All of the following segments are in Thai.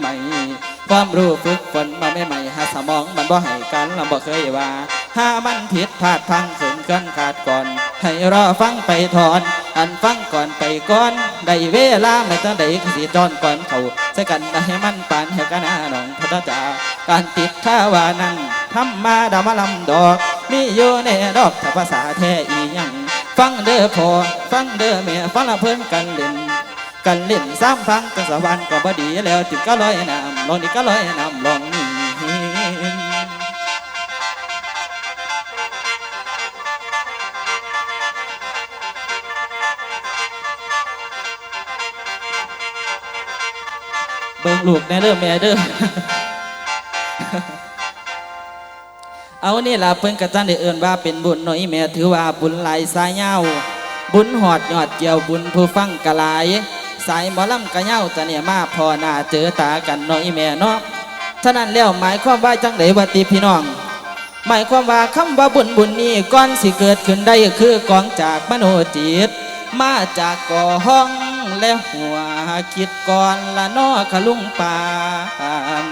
ใหม่ความรู้ฝึกฝนมาไม่ใหม่หาสมองมันบ่ให้กันเราบ่เคยว่าหามันผิดพลาดพังขืนเกินขาดก่อน ให้รอฟังไปถอน อันฟังก่อนไปก่อนได้เวลาไม่ต้องได้ขสิจอนก่อนเขาใส่กันให้มันปานให้กันหน้าหนองพัทจาการติดข้าวานั้นทำมาดามาลำดอกมีอยู่ในดอกถ้าภาษาแท้อีหยังฟังเด้อพอฟังเด้อแม่ฟังละเพิ่นกันเล่น กันเล่นสามฟังกันสวรรค์ก็บดีแล้วติดก็ลอยน้ำลองนี่ก็ลอยน้ำลองนี่เบิ่งลูกแน่เด้อแม่เด้อเอานี่ล่ะเพิ่นกระจันได้เอิ้นว่าเป็นบุญหน่อยแม่ถือว่าบุญหลายสายยาบุญหอดยอดเจียวบุญผู้ฟังกะหลาย สายหมอลำกระเย้าจะเนี่ยมาพอหน้าเจอตากันน่อยแม่เนาะฉะนั้นแล้วหมายความว่าจังไดวะติพี่น้อง หมายความว่าคำว่าบุญบุญนี้ก่อนสิเกิดขึ้นได้คือกองจากมโนจิต มาจากก่อห้องและหัวคิดก่อนละนอขลุงปาน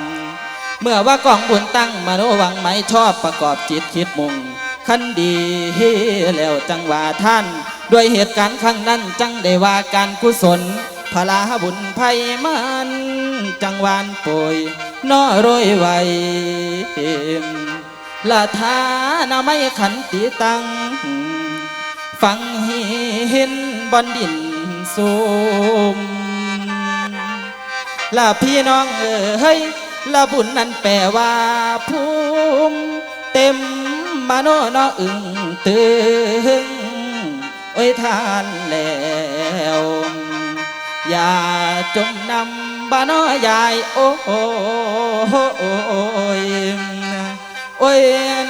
เมื่อว่ากองบุญตั้งมโนวังไหมชอบประกอบจิตคิดมุงคันดีแล้วจังว่าท่าน ด้วยเหตุการณ์ครั้งนั้นจังได้ว่าการกุศล พลาบุญภัยมันจังหวานป่วยน้อโรยไวละทานาไม่ขันติตัง ฟังเห็นบอนดินสูมละพี่น้องเอ้ยละบุญนั้นแปลว่าภูมิเต็มมาโนนออึงตึงโอ้ยทานแล้ว อย่าจมนำบ้านอยายโอ้โอยโอ้ย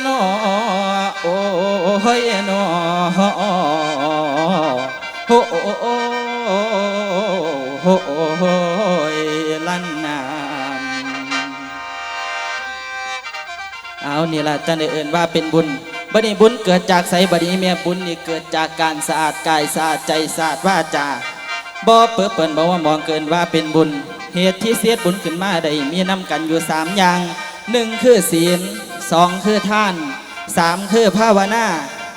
นอโอ้ยนอโอ้โอ้ยลันน้ำเอานี่ล่ะจะได้เอ่นว่าเป็นบุญบัดนี้บุญเกิดจากไสบัดนี้เมียบุญนี่เกิดจากการสะอาดกายสะอาดใจสะอาดวาจา บ่เปิดเปิ่นบอกว่ามองเกินว่าเป็นบุญ เหตุที่เสียดบุญขึ้นมาได้มีนำกันอยู่สามอย่างหนึ่งคือศีลสองคือท่านสามคือภาวนา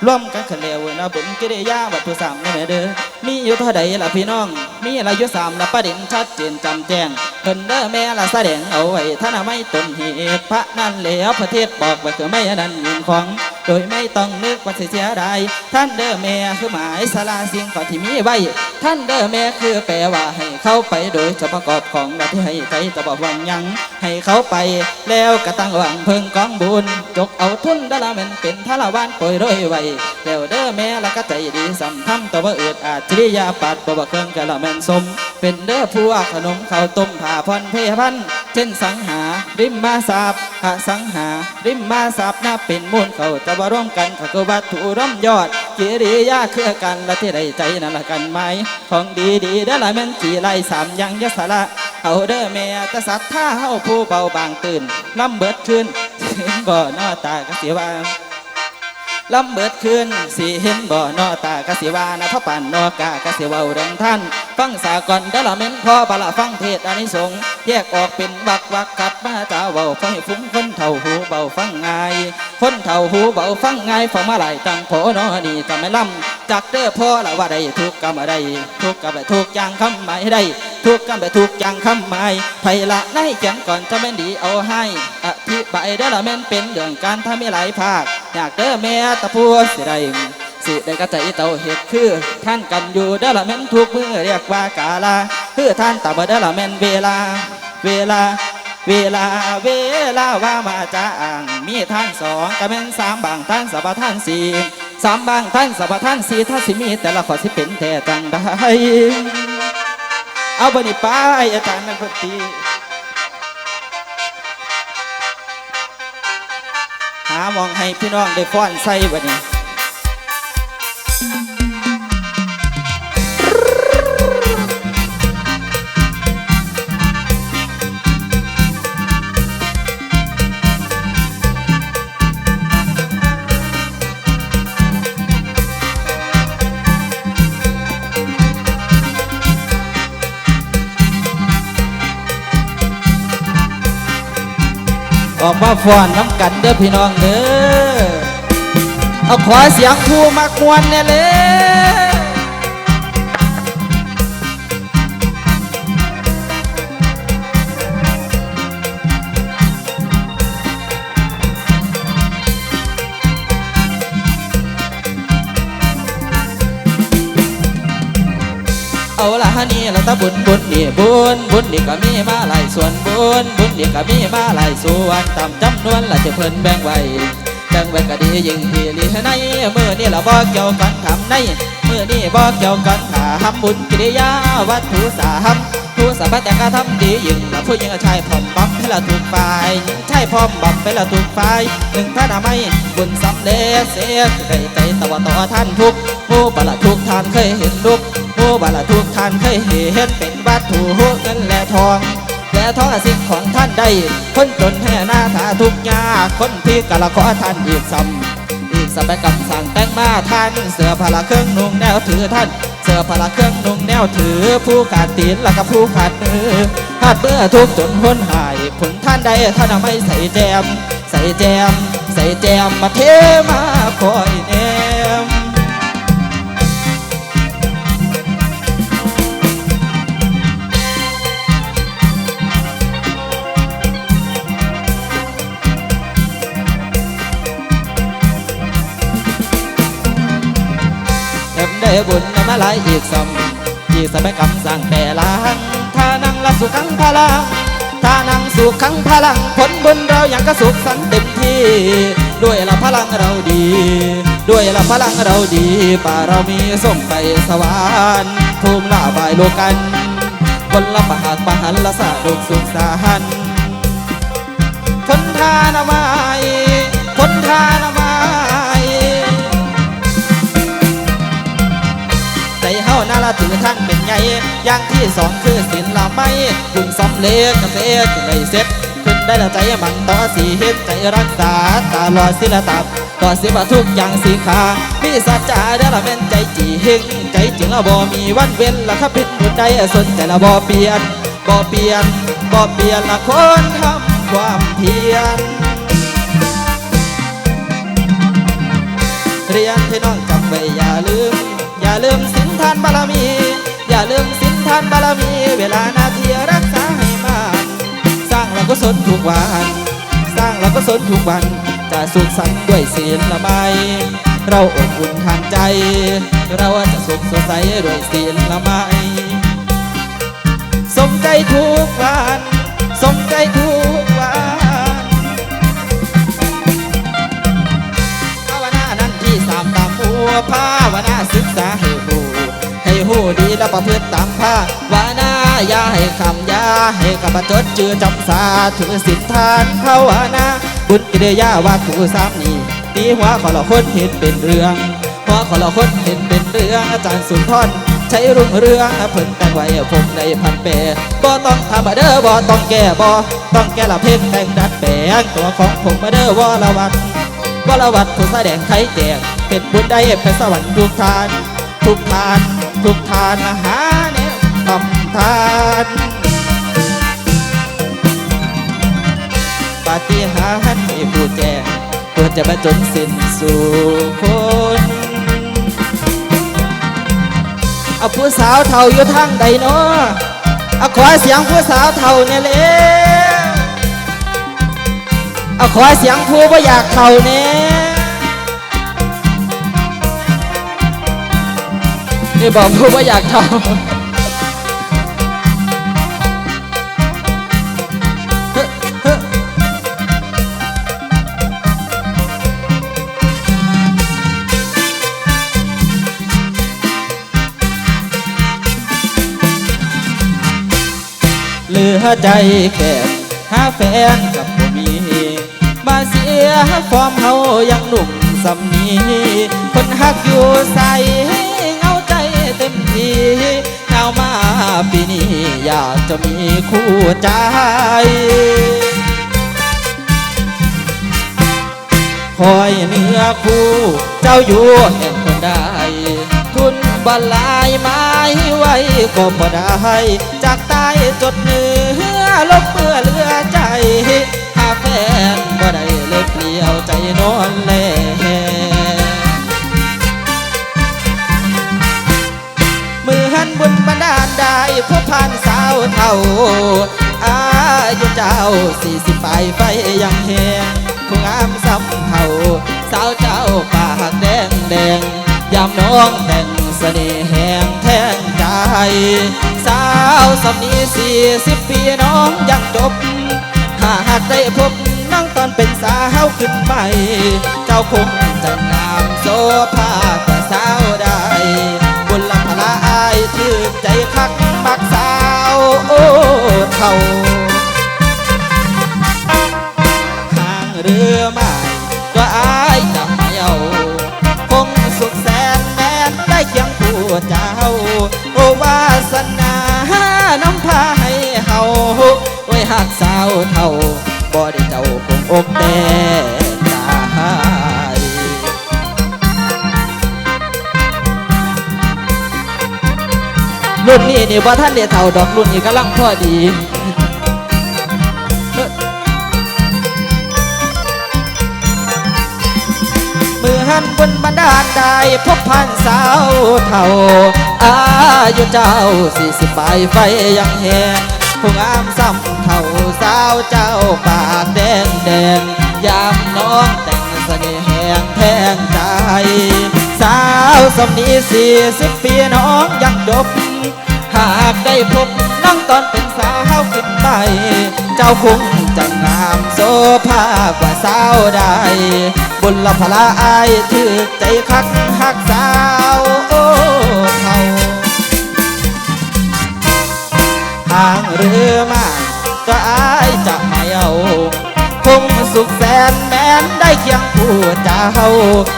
ร่วมกันขันเลวนะบุญกิริยาวัตถุสามนี่แม่เด้อมีอยู่เท่าใดล่ะพี่น้อง มีอะไรอยู่สามละประเด็นชัดเจนจำแจ้งเพิ่นเด้อแม่ละแสดงเอาไว้ท่านไม่ตนเหตุพระนั่นแล้วประเทศบอกไว้คือไม่อันนั้นยิงของ โดยไม่ต้องนึกว่าเสียดายท่านเด้อแม่คือหมายสาราสิ่งของที่มีไว้ ท่านเด้อแม่คือแปลว่าให้เข้าไปโดยจะประกอบของและที่ให้ใจจะบอกวังยัง ให้เขาไปแล้วก็ตั้งหวังเพิ่งกองบุญจกเอาทุนดาละแมันเป็นทาละวานป่วยรวยไว้แล้วเด้อแม่ละก็ใจดีสัมทำตัวว่าเอืดอาจริยาปัดตัวว่าเครื่องกะละแมนสม เป็นเด้อพวกขนมข้าวต้มผ่าพรเพพันเช่นสังหา ริมมาสับหาสังหา ริมมาสับนับเป็นมูลเขาจะว่าร่วมกันขะกวัตถุร่ำยอดกิริยาเครือกันและที่ไดใจนั่นละกันไหมของดีดีๆเด้อละแม่นจีไลสามยังยศละเอาเด้อแม่ตะสัตว์ท่าเฮาผู้เบาบางตื่นล้ำเบิดขึ้นบ่นอตากะเสียว่า ลำเบิดคืนสีเห็นบ่อนอตากะสิวานะพระปันนอกากะสิวาเรื่องท่าน ฟังสาก่อนเดลเมนพอบละฟังเทศอานิสงส์แยกออกเป็นวักวักกัดมาจาเว้าฟังให้ฟุ้งคนเท่าหูเบาฟังง่าย คนเท่าหูเบาฟังง่ายฟังมาหลายตั้งโผนอนี่จะไม่ล่ำจากเด้อพ่อละว่าได้ทุกกรรมอะไรทุกกรรมทุกอย่างคำหมายได้ทุกกรรมทุกอย่างคำหมายไผละในเขียนก่อนจะแม่นดีเอาให้ อธิบายเด้ละแม่นเป็นเรื่องการทำให้หลายภาค อยากเด้อแม่ตะพัวสิได้สิได้กระใจเต่าเห็ดคือท่านกันอยู่เด้อละแม่นทุกมือเรียกว่ากาลาคือท่านตาบ่เด้อละแม่นเวลา เวลา เวลาเวลาว่ามาจางมีท่านสองก็แม่นสามบางท่านสัพท่านสี่สามบางท่านสัพท่านสี่ถ้าสิมีแต่ละขอสิเป็นแต่จังได้เอาบันิไปอาจารย์นักดนตรีามองให้พี่น้องได้ฟ้อนใส่บัดนี้ ออกมาฟ้อนน้ำกันเด้อพี่น้องเด้อเอาขอเสียงผู้มักมวนเนี่ยเลย เอาละฮะนี่ละตะบุญบุญนี่บุญบุญนี่ก็มีมาหลายส่วนบุญบุญนี่ก็มีมาหลายส่วนตามจำนวนละจะเพิ่นแบ่งไว้แบ่งไว้ก็ดียิ่งดีลีในมือนี่ละบ่เกี่ยวกันทำในมือนี่บ่เกี่ยวกันถาทำบุญกิริยาวัตถุสาหำผู้สัพพะแต่ก็ทำดียิ่งละผู้หญิงชายพร้อมบัมให้ละถูกฝ่ายชายพร้อมบัมไปละถูกฝ่ายหนึ่งพระนามัยบุญสำเร็จเสียได้ใจตะวันต่อท่านทุกผู้บละทุกท่านเคยเห็นลูก บาละทุกท่านเคยเห็นเป็นวัตถุเงินและทอง และทองสิ่งของท่านได้ คนจนแห่หน้าตาทุกยากคนที่กะละขอท่านอีกซ้ำอีกสบายกับสั่งแต่งมาท่านเสือพละเครื่องนุ่งแนวถือท่าน เสือพละเครื่องนุ่งแนวถือ ผู้ขาดตีนและก็ผู้ขาดมือขาดเมื่อทุกจนพ้นหาย ผลท่านใดท่านไม่ใส่แจม ใส่แจม ใส่แจมมาเทมา อีกสมัยกำสั่งแต่ล้างถ้านั่งละสุขังพลังถ้านั่งสุขังพลังผลบุญเราอย่างก็สุขสันเต็มที่ ด้วยละพลังเราดี ด้วยละพลังเราดีป่าเรามีส่งไปสวรรค์ภูมิลาบายโลกันคนละปะหากปะหันละสะดุกสุขสาหันคนทานามัยคนทานามัยใจเฮานาละถือท่านเป ญ่อย่างที่สองคือศิลละไม่บุญสำเร็จเกษตรขึ้นได้เสร็จขึ้นได้ละใจมันต่อสีเฮ็ดใจรักษาตลอดศิลตับต่อสิบทุกอย่างสีขามีสัจจะเด้ละแม่นใจจีเฮงใจจริงละบ่มีวันเว้นละครับพิษบุญใดสนใจละบ่เปลี่ยนบ่เปลี่ยนบ่เปลี่ยนละคนทำความเพียรเรียนพี่น้องจำไว้อย่าลืม อย่าลืมสินทานบารมี อย่าลืมสินทานบารมีเวลานาทีรักษาให้มานสร้างแล้วก็สนทุกวัน สร้างแล้วก็สนทุกวัน จะสุขสันต์ด้วยศีลละไมเราอบอุ่นทางใจ เราจะสุขสดใสด้วยศีลละไมสมใจทุกวันสมใจทุกวันภาวนานั้นที่สามตามหัวภาวนาศึกษาให้หูให้หูดีและประพฤติตามผ้าวานาอย่าให้คำยาให้กำปจดจือจำสาถือสินทานภาวนาบุญกิริยาวัตถุสามนี้ตีหัวขอละคนเห็นเป็นเรื่องหัวขอละคนเห็นเป็นเรื่องอาจารย์สุนทรใช้รุ่งเรืองเพิ่นแต่งไว้ผมในพันเปบ่ต้องทำมาเด้อบ่ต้องแก้บ่ต้องแก้ละเพลงแต่งดัดแปลงตัวของผมมาเด้อวอละวัดวรวัตผู้แสดงไข่แจกเป็นบุญได้ไปสวรรค์ทุกทาน ทุกทาน ทุกทานอาหารเนี่ยทำทานปาฏิหาริย์ให้ผู้แจกเพื่อจะมาจนสิ้นสู่คนเอาผู้สาวเท่าอยู่ทางใดเนาะเอาขอเสียงผู้สาวเท่าเนี่ยเลยเอาขอเสียงผู้บ่อยากเข่าเนี่ย นี่บอกผู้บ่อยากเข่าเฮ้อเฮ้อเหลือใจแค่หาแฟนกับบ่มี มาเสียฟอร์มเฮายังหนุ่มสำนีคนฮักอยู่ใส สีหนาวมาปีนี้อยากจะมีคู่ใจคอยเนื้อคู่เจ้าอยู่แห่งคนใดทุนบลายไม้ไว้ก็พอได้ จากใต้จดเนื้อลบเพื่อเลือใจหาแฟนบ่ได้เลยเปลี่ยวใจนอนแล บุญบรรดายุเจ้าสี่สิบปลายไฟยังแหงผู้งามซ้ำเท่า สาวเจ้าปากแดงแดงยามน้องแต่งเสน่ห์แหงแทงใจสาวสำนีสี่สิบปีน้องยังจบ หากได้พบนั่งตอนเป็นสาวขึ้นไปเจ้าคงจะงามโซภากว่สาว เท่าข้างเรือใหม่ก็อายจะไม่เอาคงสุขแสนแม่นได้เคียงผู้เจ้า โอวาสนาน้ำพาให้เฮาไว้หักสาวเท่าบ่ได้เจ้าคงอกแต่ รุ่นนี้นี่ว่าท่านเดียเท่าดอกรุ่นนี้กำลังพอดีเมื่อหันบนบันดาลได้พบพันสาวเท่า อายุเจ้าสี่สิบปลายไฟยังแหงผู้งามซ้ำเท่าสาวเจ้าปากแดงแดงยามน้องแต่งเสน่ห์แหงแทงใจ สาวสำนีสี่สิบปีน้องยังจบ หากได้พบน้องตอนเป็นสาวขึ้นไป เจ้าคงจะงามโซภากว่าสาวใดบุญละพละอายถือใจคักหักสาวโอ้เท่าทางเรือมาก็อายจะไม่เอาคงสุขแสนแม้นได้เคียงผู้เจ้า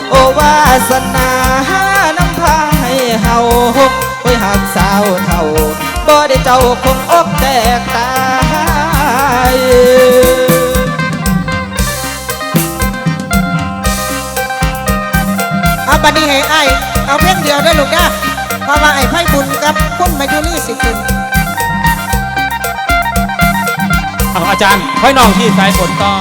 โอวาสนาน้ำพาให้เฮาไว้หักสาวเท่า เจ้าคงอกแตกตายเอาบัดนี้ให้ไอ้เอาเพียงเดียวได้ลูกนะเพราะว่าไอ้ไพ่บุญกับคุณมาอยู่นี่สิคุณเอาอาจารย์ค่อยน้องที่สายฝนต่อ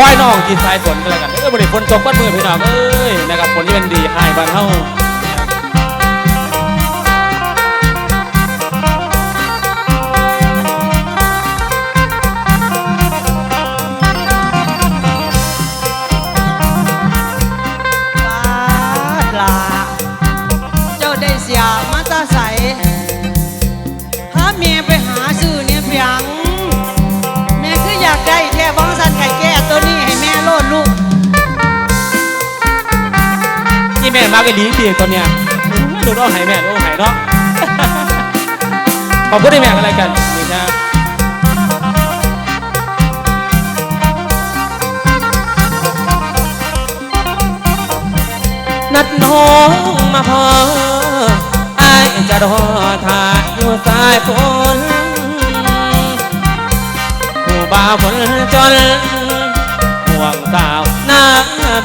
ควายน้องที่สายฝนก็แล้วกันเออบริฝนตกบ้านมือพี่น้องเอ้ยนะครับฝนที่เป็นดีให้บ้านเฮา นี่แม่มากันดีดีตอนเนี้ยดูน้องหายแม่ดูหายเนาะขอบคุณที่แม่กันอะไรกันนี่ครับนัดน้องมาพออจะรอท่าอยู่สายฝนผู้บ่าวคนจนห่วงสาวหน้า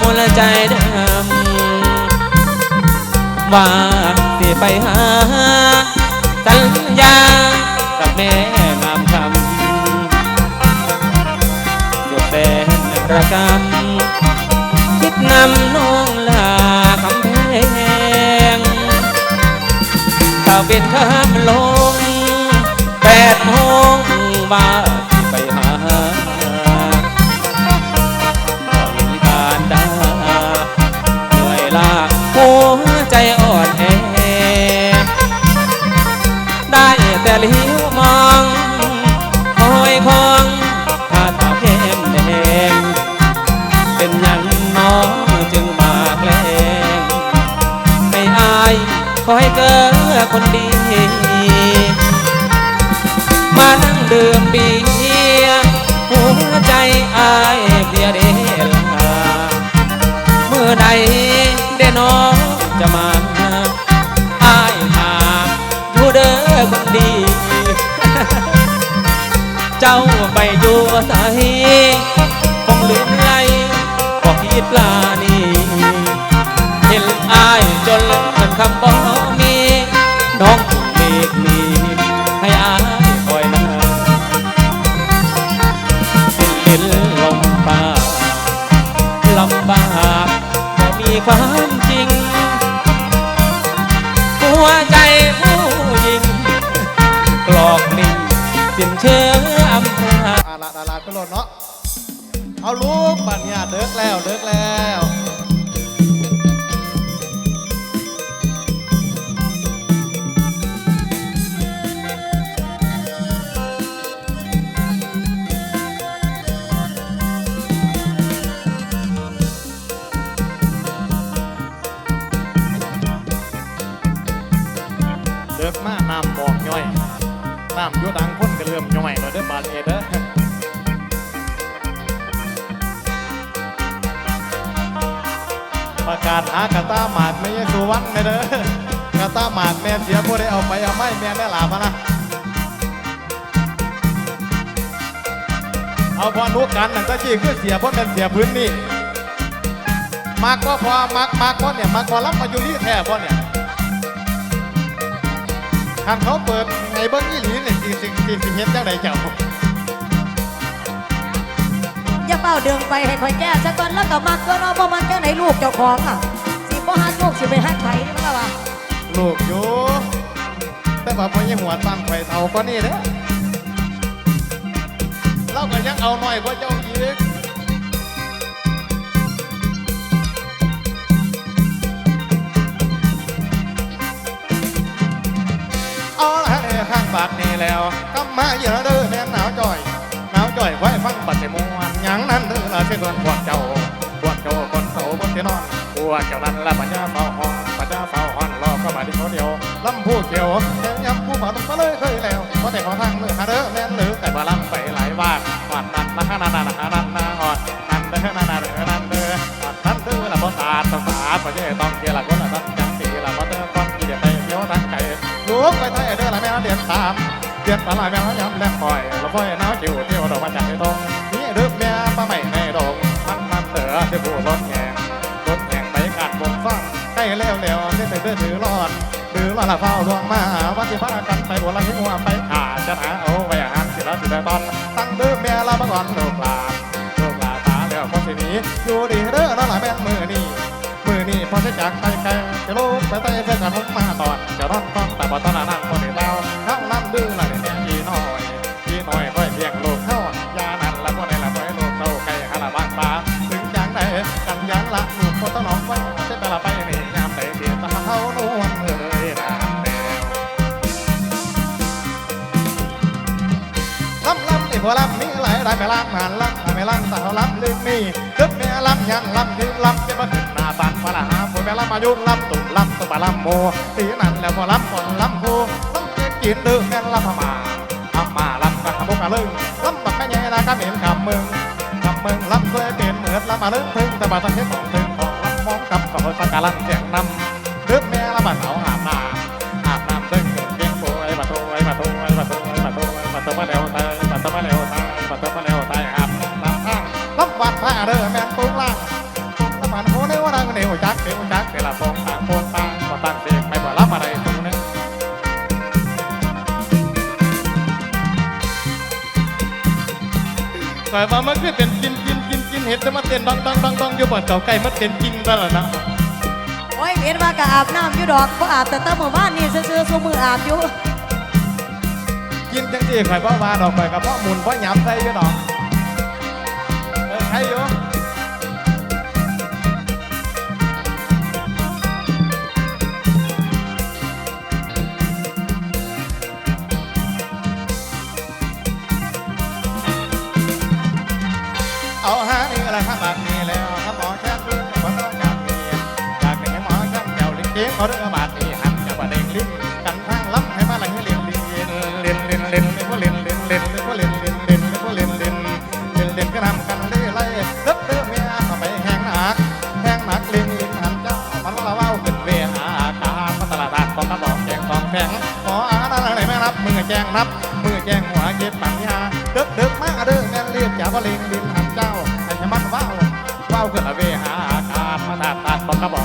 มนใจดำ ว่าสิไปหา สัญญากับแม่งามคำสุดแสนระกำคิดนำน้องลาคำแพงถ้าเป็นข้ามลงแปดโมงบ้าที่ไปหาก็เห็นการดาเหนื่อยลาหัว น้ำอยุดังคนก็เริ่มย่อยแล้วเด้อบาดเอเด้อประกาศหากระตาหมากไม่ใช่สุวรรณไม่เด้อกระตาหมากแม่เสียผู้ได้เอาไปเอาไม่แม่ได้หลาบนะเอาพอนุกันหนั่นก็จีคือเสียเพราะเป็นเสียพื้นนี่มากก็พอมากมากก็เนี่ยมากก็รับมาอยู่นี่แท้พราะเนี่ยคันเขาเปิด ไงเบิ้งอีหลีนี่สิสิสิสิเฮ็ดจังไดเจ้าอย่าเป้าเดิงไปให้คอยแก้ซะก่อนแล้วก็มักก็เนาะบ่มักแก้ไหนลูกเจ้าของอะสิบ่ฮักลูกสิไปฮักไผนี่มันก็ว่าลูกอยู่แต่ว่าพ่อยังหัวตั้งไฟเท่าก็นี่เด้อเราก็ยังเอาน้อยกว่าเจ้า บาดนี่แล้วกำมาเยอะเด้อแม่หนาวจ่อยหนาวจ่อยไว้ฟังปัดเสมวนยังนั้นเด้อละเช่นพวกเจ้าพวกเจ้าคนเสาบนที่นอนพวกเจ้านั้นละปัญญาเฝ้าห้องปัญญาเฝ้าห้องรอก็มาที่เขาเดียวลำผู้เขียวแถมยำผู้บ่าวมาเลยเคยแล้วเพราะแต่ขอทางมือหาเด้อแม่นหรือแต่บ่ลำไปหลายวาดวาดนันนะฮะนันนะฮะนันนะฮอดนันเด้อนันนะเด้อนันเด้อวาดนันเด้อละบ่ตาดต้องตาดบ่ใช่ต้องเกี่ยละคน สามเดือนปลายแม่ยำแลกคอยละพ่อยน้าจิ๋วเที่ยวดอกมาจากในตรงนี่เด้อแม่ป้าใหม่ในดงมันมันเด้อจะผู้รถแงงรถแงงไปกัดวงฟังใกล้แล้วแล้วเด้อเด้อถือรอดถือรอดละเฝ้าดวงมาวันที่พากันไปบัวละหิวไปขาจะหาเอาไว้อาหารสิละสิได้ตอน ตั้งเด้อแม่ละมาก่อนลูกหลานลูกหลานตาแล้วคนสินี้อยู่ดีเด้อนั่นละแม่มือนี่มือนี่พอจะจากไปไกลจะลูกไปไต่เพื่อนกันทุกมาตอนจะรอนต้องแต่บ่ตอนนั้น ลำลำนี่พอลำมีหลายได้ไปลำงานลำไม่ลำสาวลำลืมนี่ตึกแม่ลำยันลำยืนลำจะมาถึงหน้าบ้านพละหาฝนแม่ลำมายุนลำตุ่มลำตุ่มลำโมตีนั่นแล้วพอลำฝนลำโคลำเจ๊กินดื้อแม่ลำพม่าพม่าลำกระทำบุกกระลึงลำบักแม่ใหญ่นะกะเหม็นคำมึงคำมึงลำเคยเป็นเหมือนลำมาลึงถึงแต่บาดตะเทศของถึงของ แต่ว่ามันคือเป็นกินกินกินกินเห็ดแต่มันเต้นดองดองดองดองอยู่บ่อนเก่าไก่มันเต้นจริงซะแล้วนะโอ้ยเห็นว่าก็อาบน้ำอยู่ดอกบ่อาบแต่ตะมื้อวานนี่ซื่อๆซุมืออาบอยู่กินจังซี่ข่อยบ่ว่าดอกข่อยก็บ่หมุนบ่หยำใส่อยู่ดอกเออใครอยู่ แจงสองขออาณาไหนไม่รับมือแจ้งรับมือแจ้งหัวเก็บปังยาเด้อเด้อมาเด้อแม่เรียบอย่าว่าลิ้นลิ้นหันเจ้าให้มันว้าวว้าขึ้นละเวหาอาการมาตาตาบอกกระบอก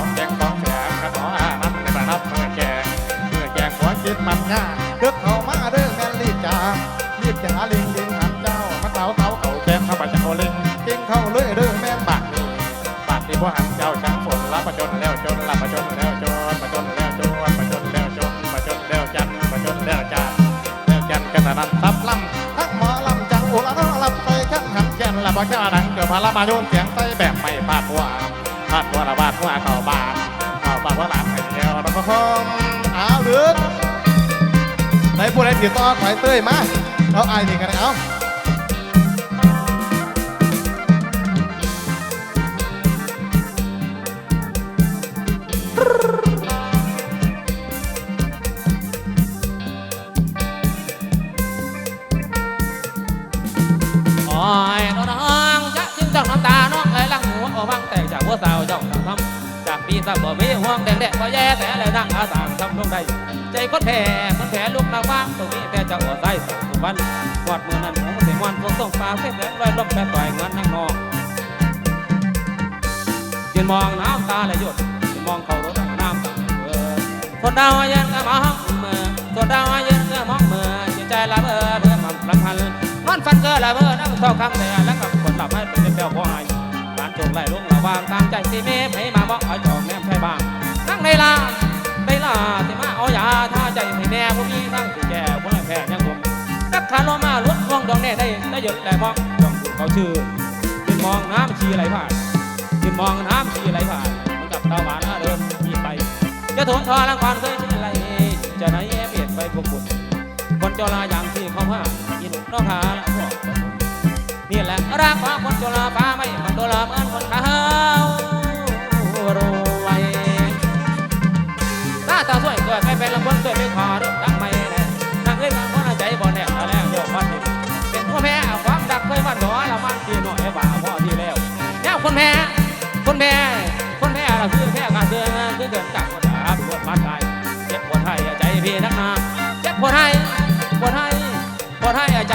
บักจ้าดังเกิดพาละมาโยนเสียงไปแบบไม่พาดหัวพาดหัวละบาดหัวเข้าบานเข้าบานว่าหลานไอ้เดียวระก็ห้องเอาลือดไหนผู้ใดติดต่อถอยเต้ยมาเอาไอ้นี่กันเอา มั่งแดงแดงบ่แย่แต่แล้วนั่งอาสางทำลงได้ ใจคนแพ้คนแพ้ลูกนาว่างตรงนี้แต่จ้าหัวใจสุขวันกอดมือนั้นผมเสียงวันพวกส่งปลาเส้นแดงลอยลมแปรต่อยเงินนั่งนองยืนมองน้ำตาไหลหยดยืนมองเขารถน้ำตาเออคนดาวยังก็มองเมื่อคนดาวยังก็มองเมื่อจิตใจละเบอเพื่อมันลำพันมันฟันเกอละเบอนั่งเท่าคำแต่แล้วกับคนหลับให้เป็นเป้าพอไอ้การจงไหล่ลงระวางตามใจสิเมฆให้มาบอกเอาจองแนมใช่บ้าง นั่งในลาในลาสิมาเอายาท่าใจให้แม่ผู้มีทั้งสิแก่ผู้แพ้ยังผมนักขาลมาลุกห่วงดองแน่ได้ได้หยุดแต่มองดองดูเขาชื่อยืนมองน้ำชีไหลผ่านยืนมองน้ำชีไหลผ่านเหมือนกับตาหวานเดินยีไปจะทนทอลังความเคยชื่ออะไรจะไหนเปลี่ยนไปพวกคุณคนจลาอย่างที่เขาว่าอินนกขาละพวกนี่แหละรักของคนจลาฟ้าไม่มันโดลาเหมือนคนเขารวยหน้า ตาสวยเกิดไม่เป็นละคนสวยไม่ขอดรักไม่แน่นั่งเล่นนั่งคนใจบ่แน่แล้วแล้วเดี๋ยวมันเป็นผู้แพ้ความดักเคยมันหนอละมันทีหน่อยบ่าพ่อที่แล้วแนวคนแพ้คนแพ้คนแพ้ละคือแพ้การเดินคือเดินจากคนดาบปวดมัดใจเจ็บปวดให้ใจพี่นักหนาเจ็บปวดให้ปวดให้ปวดให้ใจ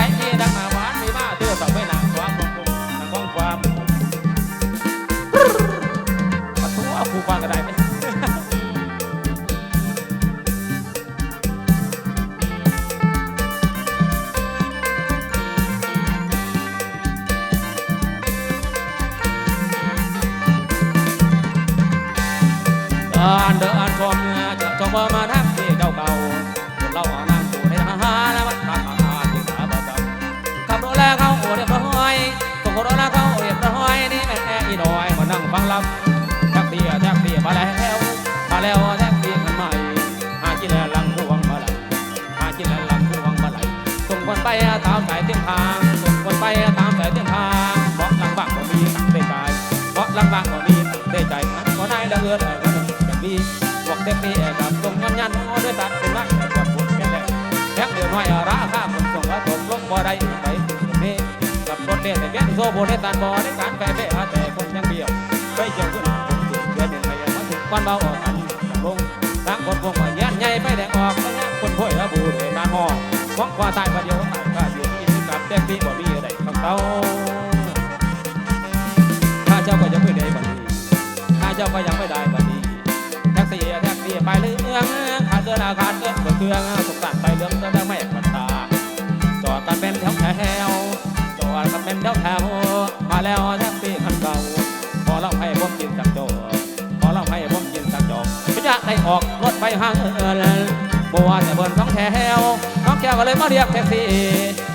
แท็กซี่แท็กซี่มาแล้วมาแล้วแท็กซี่คันใหม่หากินแล้วลังพวงมาไหลหากินแล้วลังพวงมาไหลส่งคนไปตามสายเส้นทางส่งคนไปตามสายเส้นทางเพราะลังบางก็มีตังได้ใจเพราะลังบางก็มีตังได้ใจมันก็ได้ละเอือนก็ต้องอย่างนี้บอกเต็มที่กับส่งยันยันด้วยตัดเป็นนักแต่ปวดปวดแค่แรกแท็กเดือน้อยราคาคนส่งว่าตกลงบ่ได้ไปนี่กับรถเล่นแต่เบี้ยโซโบในตันบ่ในการแฝงแต่คนยังเดียว ไปเจียวขึ้นเดือนหนึ่งไปมาถึงวันเบาออกกันลงทางคนพวกว่ายันใหญ่ไปแดงออกไปยังคนพ่อยระบูเลยตาหอมองว่าตายประเดี๋ยวตายก็อยู่ที่นี่กับเต็มที่บ่มีอะไรคำเต้าข้าเจ้าก็ยังไม่ได้บัดนี้ข้าเจ้าก็ยังไม่ได้บัดนี้แท็กซี่แท็กซี่ไปเรื่องขาดเกินอาคารเกินบนเครื่องสงสารไปเรื่องเรื่องไม่ปันตาจอดกันเป็นแถวแถวจอดกันเป็นแถวแถวมาแล้วแท็ก ออกรถไปห้างเอินบัวแต่เบิ้นสองแถวน้องแก้วก็เลยมาเรียกแท็กซี่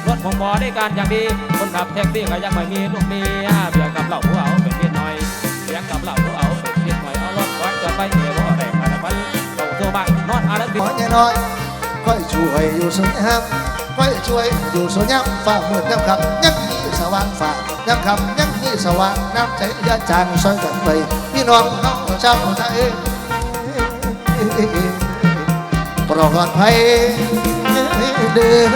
รถผมบอได้การอย่างดีคนขับแท็กซี่ก็ยังไม่มีลูกเมียเบียกับเหล่าผู้เอาเป็นเมียน้อยเบียกับเหล่าผู้เอาเป็นเมียน้อยเอารถไว้จะไปเอวแรงอะไรมันเขาโซบ้านนอนอะไรขออย่น้อยค่อยช่วยอยู่สวนยามค่อยช่วยอยู่สวนยามฝ่ามืดน้ำคำยังมีสว่างฝ่าน้ำคำยังมีสว่างน้ำใจยาจางซอยกันไปพี่น้องน้องชาวไทย ปลอดภัยเด้อ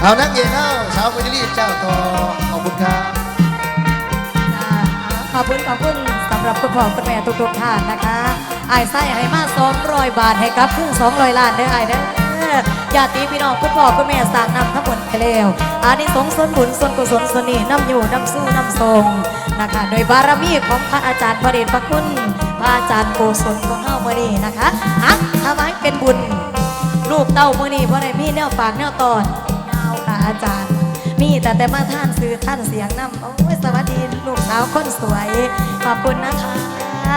เอานักเย็นเอาสาวมิลี่เจ้าต่อขอบคุณครับอ่าขอบคุณขอบคุณสำหรับคุณพ่อคุณแม่ทุกๆท่านนะคะไอ้ไส้ให้มา200บาทให้กับครึ่ง200ล้านเด้อไอ้เด้อ ญาติพี่น้องคุณพ่อคุณแม่สั่งนำทั้งหมดไปแล้วอานิสงส์ส่วนบุญส่วนกุศลส่วนนี้นำอยู่นำสู้นำทรงนะคะโดยบารมีของพระอาจารย์พระเดชพระคุณพระอาจารย์โกศลของเฮาเมื่อนี้นะคะอะทำให้เป็นบุญลูกเต้าเมื่อนี้เพราะในมีแนวปากแนวตอนยาค่ะอาจารย์มีแต่แต่มาท่านซื้อท่านเสียงนำโอ้ยสวัสดีลูกสาวคนสวยขอบคุณนะคะ